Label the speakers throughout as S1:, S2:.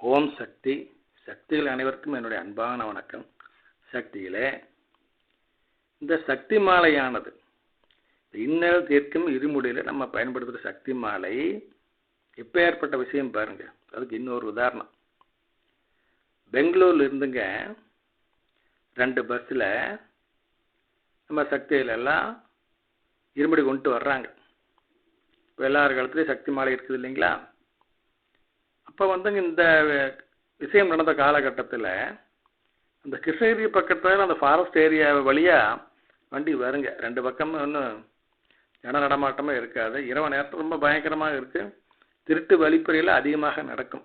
S1: ஓம் சக்தி. சக்திகள் அனைவருக்கும் என்னுடைய அன்பான வணக்கம். சக்திகளே இந்த சக்தி மாலையானது இன்னல் தீர்க்கும் இருமுடியில் நம்ம பயன்படுத்துகிற சக்தி மாலை இப்போ ஏற்பட்ட விஷயம் பாருங்க. அதுக்கு இன்னொரு உதாரணம். பெங்களூரில் இருந்துங்க ரெண்டு பஸ்ஸில் நம்ம சக்திகளெல்லாம் இருமுடி கொண்டு வர்றாங்க. இப்போ எல்லார் காலத்துலேயும் சக்தி மாலை இருக்குது இல்லைங்களா? அப்போ வந்துங்க இந்த விஷயம் நடந்த காலகட்டத்தில் அந்த கிருஷ்ணகிரி பக்கத்தில் அந்த ஃபாரஸ்ட் ஏரியா வழியாக வண்டி வருங்க. ரெண்டு பக்கமும் ஒன்றும் ஜன நடமாட்டமே இருக்காது. இரவு நேரத்தில் ரொம்ப பயங்கரமாக இருக்குது திருட்டு வழிப்பறையில் அதிகமாக நடக்கும்.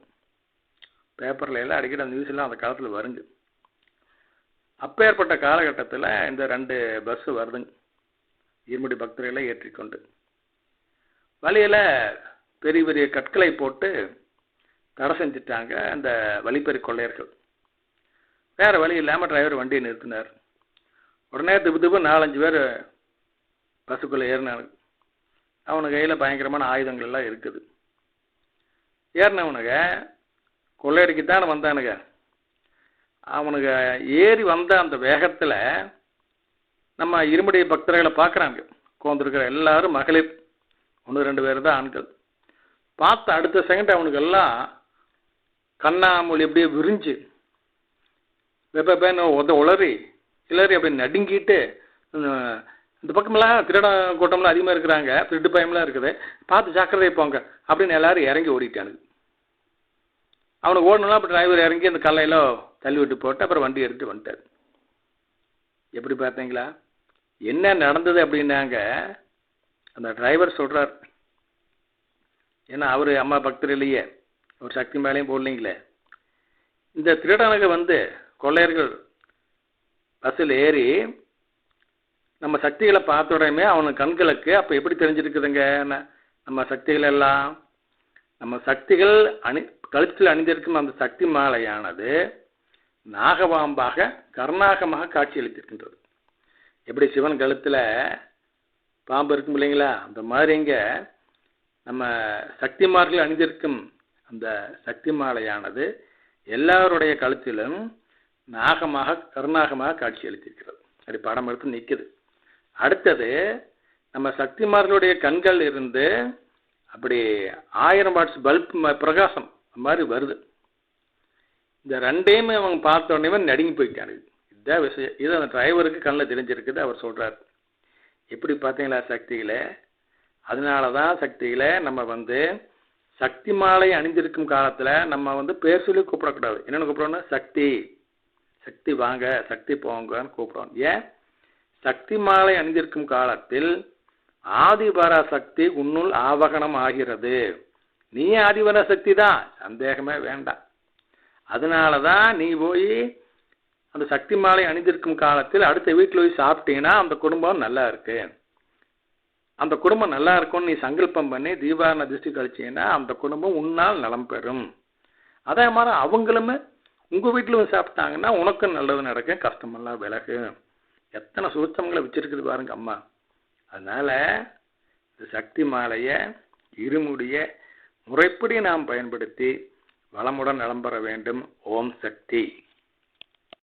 S1: பேப்பரில் எல்லாம் அடிக்கடி அந்த நியூஸ்லாம் அந்த காலத்தில் வருங்க. அப்போ ஏற்பட்ட காலகட்டத்தில் இந்த ரெண்டு பஸ்ஸு வருதுங்க. இருமுடி பக்தர்களை ஏற்றிக்கொண்டு. வழியில் பெரிய பெரிய கற்களை போட்டு தடை செஞ்சுட்டாங்க அந்த வழிப்பறி கொள்ளையர்கள். வேறு வழி இல்லாமல் டிரைவர் வண்டியை நிறுத்தினார். உடனே திப்பு திப்பு நாலஞ்சு பேர் பஸ்ஸுக்குள்ளே ஏறினானுங்க அவனு கையில் பயங்கரமான ஆயுதங்கள் எல்லாம் இருக்குது. ஏறினவனுங்க கொள்ளையடிக்கத்தானே வந்தானுங்க. அவனுங்க ஏறி வந்த அந்த வேகத்தில் நம்ம இருமுடி பக்தர்களை பார்க்குறாங்க. உட்காந்துருக்கிற எல்லாரும் மகளிர் ஒன்று ரெண்டு பேர் தான் ஆண்கள். பார்த்த அடுத்த செகண்ட் அவனுக்கெல்லாம் கண்ணாமொழி அப்படியே விரிஞ்சு வெப்பேன்னு உத உளறி கிளறி அப்படி நடுங்கிட்டு இந்த பக்கமெல்லாம் திருட கூட்டம்லாம் அதிகமாக இருக்கிறாங்க திருட்டு பயம்லாம் இருக்குது. பார்த்து ஜாக்கிரதை போங்க. அப்படின்னு எல்லாரும் இறங்கி ஓடிட்டானுங்க. அவனுக்கு ஓடணும்னா அப்படி டிரைவர் இறங்கி அந்த கல்லையில தள்ளி விட்டு போட்டு அப்புறம் வண்டி எடுத்துட்டு வந்துட்டார். எப்படி பார்த்தீங்களா? என்ன நடந்தது அப்படின்னாங்க அந்த டிரைவர் சொல்கிறார் ஏன்னா அவர் அம்மா பக்தர் இல்லையே. ஒரு சக்தி மேலேயும் போடலீங்களே. இந்த திருடனுக்கு வந்து கொள்ளையர்கள் பஸ்ஸில் ஏறி நம்ம சக்திகளை பார்த்த உடனே அவனுக்கு கண்களுக்கு அப்போ எப்படி தெரிஞ்சிருக்குதுங்க? நம்ம சக்திகள் எல்லாம் நம்ம சக்திகள் அணி கழுத்தில் அணிந்திருக்கும் அந்த சக்தி மாலையானது நாகவாம்பாக கர்நாகமாக காட்சியளித்திருக்கின்றது. எப்படி சிவன் கழுத்தில் பாம்பு இருக்கும் இல்லைங்களா? அந்த மாதிரி இங்கே நம்ம சக்திமார்கள் அணிந்திருக்கும் அந்த சக்தி மாலையானது எல்லாருடைய கழுத்திலும் நாகமாக கருநாகமாக காட்சி அளித்திருக்கிறது அப்படி படம் எடுத்து நிற்குது அடுத்தது நம்ம சக்திமார்களுடைய கண்கள் இருந்து அப்படி ஆயிரம் வாட்ஸ் பல்ப் பிரகாசம் மாதிரி வருது. இந்த ரெண்டையுமே அவங்க பார்த்த உடனே நடுங்கி போயிட்டானுங்க இதுதான் விஷயம். இது அந்த டிரைவருக்கு கண்ணில் தெரிஞ்சிருக்குது அவர் சொல்கிறார் எப்படி பார்த்தீங்களா சக்திகளை? அதனால தான் சக்திகளை நம்ம வந்து சக்தி மாலை அணிந்திருக்கும் காலத்தில் நம்ம வந்து பேர் சொல்லி கூப்பிடக்கூடாது. என்னென்னு கூப்பிடணும்னா சக்தி. சக்தி வாங்க சக்தி போங்கன்னு கூப்பிடுவோம். ஏன்? சக்தி மாலை அணிந்திருக்கும் காலத்தில் ஆதிபரா சக்தி உன்னுள் ஆவகனம் ஆகிறது. நீ ஆதிபர சக்தி தான். சந்தேகமே வேண்டாம். அதனால தான் நீ போய் அந்த சக்தி மாலை அணிந்திருக்கும் காலத்தில் அடுத்த வீட்டில் போய் சாப்பிட்டீங்கன்னா அந்த குடும்பம் நல்லா இருக்கு. அந்த குடும்பம் நல்லா இருக்கும்னு நீ சங்கல்பம் பண்ணி தீபாரண திருஷ்டி கழிச்சீங்கன்னா அந்த குடும்பம் உன்னால் நலம் பெறும். அதே மாதிரி அவங்களுமே உங்கள் வீட்டிலும் சாப்பிட்டாங்கன்னா உனக்கும் நல்லது நடக்கும் கஷ்டமெல்லாம் விலகு. எத்தனை சுத்தங்களை வச்சிருக்குது பாருங்க அம்மா. அதனால் இந்த சக்தி மாலையை இருமுடிய முறைப்படி நாம் பயன்படுத்தி வளமுடன் நலம் பெற வேண்டும். ஓம் சக்தி.